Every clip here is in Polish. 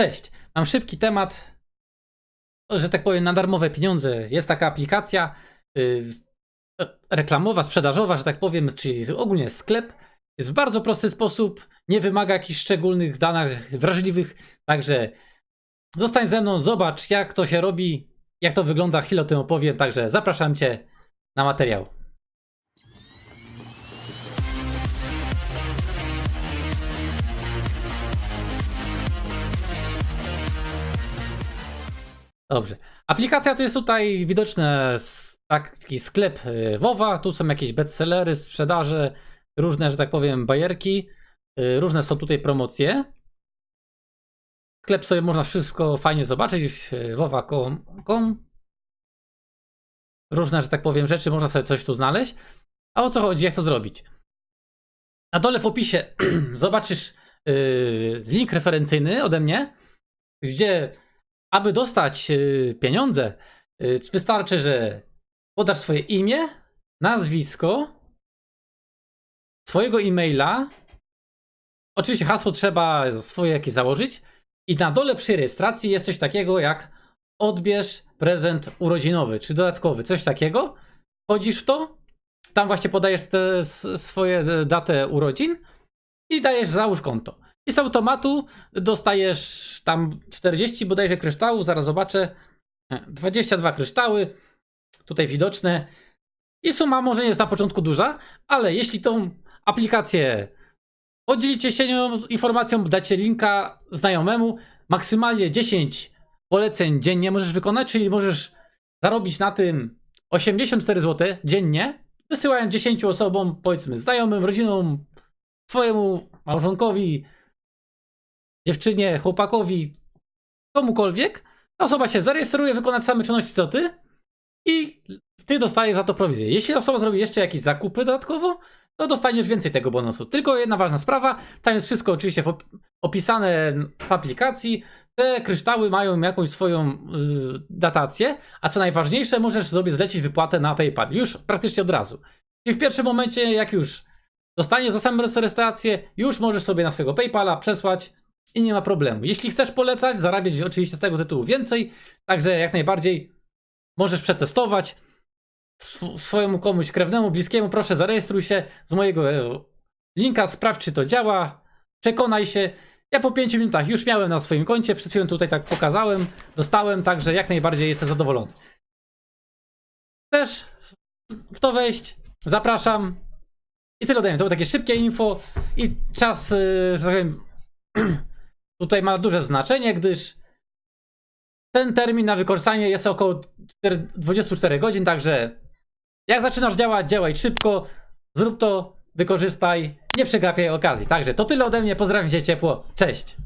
Cześć, mam szybki temat, że tak powiem, na darmowe pieniądze. Jest taka aplikacja y, reklamowa, sprzedażowa, że tak powiem, czyli ogólnie sklep. Jest w bardzo prosty sposób, nie wymaga jakichś szczególnych danych wrażliwych, także zostań ze mną, zobacz jak to się robi, jak to wygląda, chwilę o tym opowiem, także zapraszam Cię na materiał. Dobrze. Aplikacja to jest tutaj widoczne s- taki sklep y, WoWa. Tu są jakieś bestsellery, sprzedaże, różne, że tak powiem, bajerki. Y, Różne są tutaj promocje. Sklep sobie można wszystko fajnie zobaczyć. y, WoWa.com. Różne, że tak powiem, rzeczy, można sobie coś tu znaleźć. A o co chodzi, jak to zrobić? Na dole w opisie zobaczysz link referencyjny ode mnie, gdzie aby dostać y, pieniądze, y, wystarczy, że podasz swoje imię, nazwisko, swojego e-maila. Oczywiście hasło trzeba swoje jakieś założyć. I na dole przy rejestracji jest coś takiego jak odbierz prezent urodzinowy, czy dodatkowy, coś takiego. Wchodzisz w to, tam właśnie podajesz te swoje e, datę urodzin i dajesz załóż konto. I z automatu dostajesz tam 40 bodajże kryształów, zaraz zobaczę. E, 22 kryształy, tutaj widoczne. I suma może nie jest na początku duża, ale jeśli tą aplikację podzielicie się nią informacją, dacie linka znajomemu, maksymalnie 10 poleceń dziennie możesz wykonać, czyli możesz zarobić na tym 84 zł dziennie, wysyłając 10 osobom, powiedzmy znajomym, rodzinom, swojemu małżonkowi, dziewczynie, chłopakowi, komukolwiek, ta osoba się zarejestruje, wykona te same czynności co ty i ty dostajesz za to prowizję. Jeśli osoba zrobi jeszcze jakieś zakupy dodatkowo, to dostaniesz więcej tego bonusu. Tylko jedna ważna sprawa, tam jest wszystko oczywiście opisane w aplikacji. Te kryształy mają jakąś swoją y, datację, a co najważniejsze, możesz sobie zlecić wypłatę na PayPal już praktycznie od razu. I w pierwszym momencie, jak już dostaniesz za samą rejestrację, już możesz sobie na swojego PayPala przesłać i nie ma problemu. Jeśli chcesz polecać, zarabiać oczywiście z tego tytułu więcej, także jak najbardziej możesz przetestować sw- swojemu komuś krewnemu, bliskiemu, proszę zarejestruj się z mojego e, linka, sprawdź czy to działa, przekonaj się. Ja po 5 minutach już miałem na swoim koncie, przed chwilą tutaj tak pokazałem, dostałem, także jak najbardziej jestem zadowolony. Też w to wejść, zapraszam. I tyle mnie. To było takie szybkie info i czas, yy, że tak powiem, tutaj ma duże znaczenie, gdyż ten termin na wykorzystanie jest około 4, 24 godzin, także jak zaczynasz działać, działaj szybko, zrób to, wykorzystaj, nie przegapiaj okazji. Także to tyle ode mnie, pozdrawiam cię ciepło, cześć!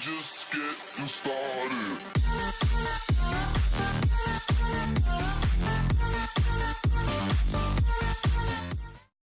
Just getting started.